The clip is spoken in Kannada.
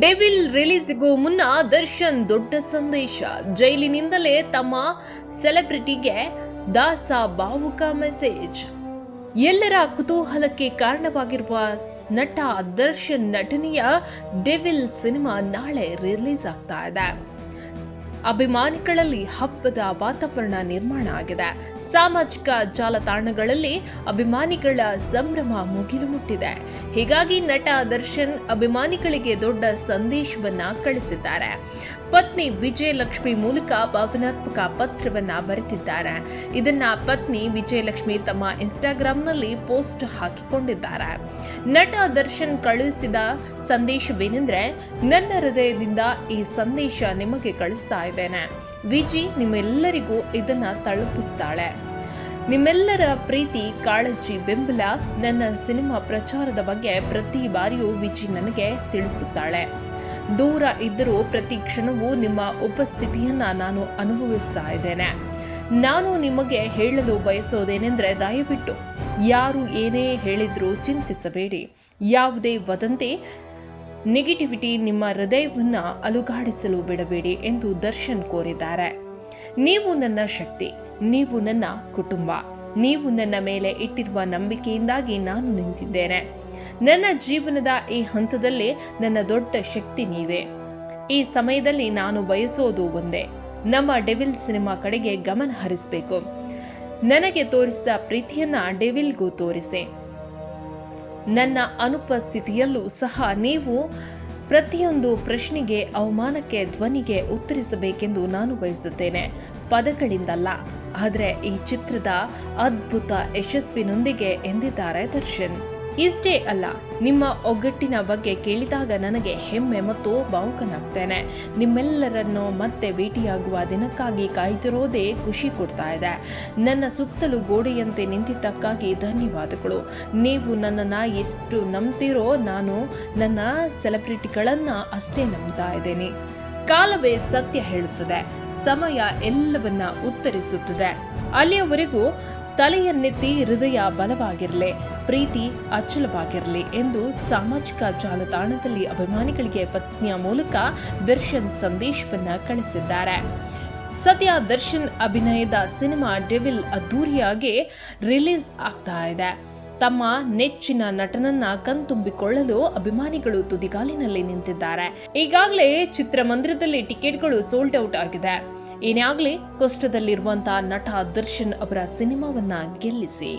ಡೆವಿಲ್ ರಿಲೀಸ್ಗೂ ಮುನ್ನ ದರ್ಶನ್ ದೊಡ್ಡ ಸಂದೇಶ. ಜೈಲಿನಿಂದಲೇ ತಮ್ಮ ಸೆಲೆಬ್ರಿಟಿಗೆ ದಾಸ ಭಾವುಕ ಮೆಸೇಜ್. ಎಲ್ಲರ ಕುತೂಹಲಕ್ಕೆ ಕಾರಣವಾಗಿರುವ ನಟ ದರ್ಶನ್ ನಟನೆಯ ಡೆವಿಲ್ ಸಿನಿಮಾ ನಾಳೆ ರಿಲೀಸ್ ಆಗ್ತಾ ಇದೆ. ಅಭಿಮಾನಿಗಳಲ್ಲಿ ಹಬ್ಬದ ವಾತಾವರಣ ನಿರ್ಮಾಣ ಆಗಿದೆ. ಸಾಮಾಜಿಕ ಜಾಲತಾಣಗಳಲ್ಲಿ ಅಭಿಮಾನಿಗಳ ಸಂಭ್ರಮ ಮುಗಿಲು ಮುಟ್ಟಿದೆ. ಹೀಗಾಗಿ ನಟ ದರ್ಶನ್ ಅಭಿಮಾನಿಗಳಿಗೆ ದೊಡ್ಡ ಸಂದೇಶವನ್ನ ಕಳಿಸಿದ್ದಾರೆ. ಪತ್ನಿ ವಿಜಯಲಕ್ಷ್ಮಿ ಮೂಲಕ ಭಾವನಾತ್ಮಕ ಪತ್ರವನ್ನ ಬರೆದಿದ್ದಾರೆ. ಇದನ್ನ ಪತ್ನಿ ವಿಜಯಲಕ್ಷ್ಮಿ ತಮ್ಮ ಇನ್ಸ್ಟಾಗ್ರಾಂನಲ್ಲಿ ಪೋಸ್ಟ್ ಹಾಕಿಕೊಂಡಿದ್ದಾರೆ. ನಟ ದರ್ಶನ್ ಕಳುಹಿಸಿದ ಸಂದೇಶವೇನೆಂದ್ರೆ, ನನ್ನ ಹೃದಯದಿಂದ ಈ ಸಂದೇಶ ನಿಮಗೆ ಕಳಿಸ್ತಾ ಇದ್ದೇನೆ. ವಿಜಿ ನಿಮ್ಮೆಲ್ಲರಿಗೂ ಇದನ್ನ ತಲುಪಿಸ್ತಾಳೆ. ನಿಮ್ಮೆಲ್ಲರ ಪ್ರೀತಿ, ಕಾಳಜಿ, ಬೆಂಬಲ ನನ್ನ ಸಿನಿಮಾ ಪ್ರಚಾರದ ಬಗ್ಗೆ ಪ್ರತಿ ಬಾರಿಯೂ ವಿಜಿ ನನಗೆ ತಿಳಿಸುತ್ತಾಳೆ. ದೂರ ಇದ್ದರೂ ಪ್ರತಿ ಕ್ಷಣವೂ ನಿಮ್ಮ ಉಪಸ್ಥಿತಿಯನ್ನ ನಾನು ಅನುಭವಿಸ್ತಾ ಇದ್ದೇನೆ. ನಾನು ನಿಮಗೆ ಹೇಳಲು ಬಯಸೋದೇನೆಂದರೆ ದಯವಿಟ್ಟು ಯಾರು ಏನೇ ಹೇಳಿದ್ರೂ ಚಿಂತಿಸಬೇಡಿ. ಯಾವುದೇ ವದಂತಿ ನೆಗೆಟಿವಿಟಿ ನಿಮ್ಮ ಹೃದಯವನ್ನು ಅಲುಗಾಡಿಸಲು ಬಿಡಬೇಡಿ ಎಂದು ದರ್ಶನ್ ಕೋರಿದ್ದಾರೆ. ನೀವು ನನ್ನ ಶಕ್ತಿ, ನೀವು ನನ್ನ ಕುಟುಂಬ, ನೀವು ನನ್ನ ಮೇಲೆ ಇಟ್ಟಿರುವ ನಂಬಿಕೆಯಿಂದಾಗಿ ನಾನು ನಿಂತಿದ್ದೇನೆ. ನನ್ನ ಜೀವನದ ಈ ಹಂತದಲ್ಲಿ ನನ್ನ ದೊಡ್ಡ ಶಕ್ತಿ ನೀವೇ. ಈ ಸಮಯದಲ್ಲಿ ನಾನು ಬಯಸೋದು ಒಂದೇ, ನಮ್ಮ ಡೆವಿಲ್ ಸಿನಿಮಾ ಕಡೆಗೆ ಗಮನ ಹರಿಸಬೇಕು. ನನಗೆ ತೋರಿಸಿದ ಪ್ರೀತಿಯನ್ನ ಡೆವಿಲ್ಗೂ ತೋರಿಸಿ. ನನ್ನ ಅನುಪಸ್ಥಿತಿಯಲ್ಲೂ ಸಹ ನೀವು ಪ್ರತಿಯೊಂದು ಪ್ರಶ್ನೆಗೆ, ಅವಮಾನಕ್ಕೆ, ಧ್ವನಿಗೆ ಉತ್ತರಿಸಬೇಕೆಂದು ನಾನು ಬಯಸುತ್ತೇನೆ. ಪದಗಳಿಂದಲ್ಲ, ಆದರೆ ಈ ಚಿತ್ರದ ಅದ್ಭುತ ಯಶಸ್ವಿನೊಂದಿಗೆ ಎಂದಿದ್ದಾರೆ ದರ್ಶನ್. ಇಷ್ಟೇ ಅಲ್ಲ, ನಿಮ್ಮ ಒಗ್ಗಟ್ಟಿನ ಬಗ್ಗೆ ಕೇಳಿದಾಗ ನನಗೆ ಹೆಮ್ಮೆ ಮತ್ತು ಭಾವುಕನಾಗ್ತೇನೆ. ನಿಮ್ಮೆಲ್ಲರನ್ನು ಮತ್ತೆ ಭೇಟಿಯಾಗುವ ದಿನಕ್ಕಾಗಿ ಕಾಯ್ತಿರೋದೇ ಖುಷಿ ಕೊಡ್ತಾ ಇದೆ. ನನ್ನ ಸುತ್ತಲೂ ಗೋಡೆಯಂತೆ ನಿಂತಿದ್ದಕ್ಕಾಗಿ ಧನ್ಯವಾದಗಳು. ನೀವು ನನ್ನನ್ನು ಎಷ್ಟು ನಂಬ್ತಿರೋ ನಾನು ನನ್ನ ಸೆಲೆಬ್ರಿಟಿಗಳನ್ನು ಅಷ್ಟೇ ನಂಬ್ತಾ ಇದ್ದೇನೆ. ಕಾಲವೇ ಸತ್ಯ ಹೇಳುತ್ತದೆ. ಸಮಯ ಎಲ್ಲವನ್ನ ಉತ್ತರಿಸುತ್ತದೆ. ಅಲ್ಲಿಯವರೆಗೂ ತಲೆಯನ್ನೆತ್ತಿ ಹೃದಯ ಬಲವಾಗಿರಲಿ. ಪ್ರೀತಿ ಅಚಲವಾಗಿರಲಿ ಎಂದು ಸಾಮಾಜಿಕ ಜಾಲತಾಣದಲ್ಲಿ ಅಭಿಮಾನಿಗಳಿಗೆ ಪತ್ನಿಯ ಮೂಲಕ ದರ್ಶನ್ ಸಂದೇಶವನ್ನು ಕಳಿಸಿದ್ದಾರೆ. ಸದ್ಯ ದರ್ಶನ್ ಅಭಿನಯದ ಸಿನಿಮಾ ಡೆವಿಲ್ ಅದ್ದೂರಿಯಾಗಿ ರಿಲೀಸ್ ಆಗ್ತಾ ಇದೆ. ತಮ್ಮ ನೆಚ್ಚಿನ ನಟನನ್ನ ಕಣ್ತುಂಬಿಕೊಳ್ಳಲು ಅಭಿಮಾನಿಗಳು ತುದಿಗಾಲಿನಲ್ಲಿ ನಿಂತಿದ್ದಾರೆ. ಈಗಾಗಲೇ ಚಿತ್ರಮಂದಿರದಲ್ಲಿ ಟಿಕೆಟ್ಗಳು ಸೋಲ್ಡ್ ಔಟ್ ಆಗಿದೆ. ಏನೇ ಆಗಲಿ ಕಷ್ಟದಲ್ಲಿರುವಂತಹ ನಟ ದರ್ಶನ್ ಅವರ ಸಿನಿಮಾವನ್ನ ಗೆಲ್ಲಿಸಿ.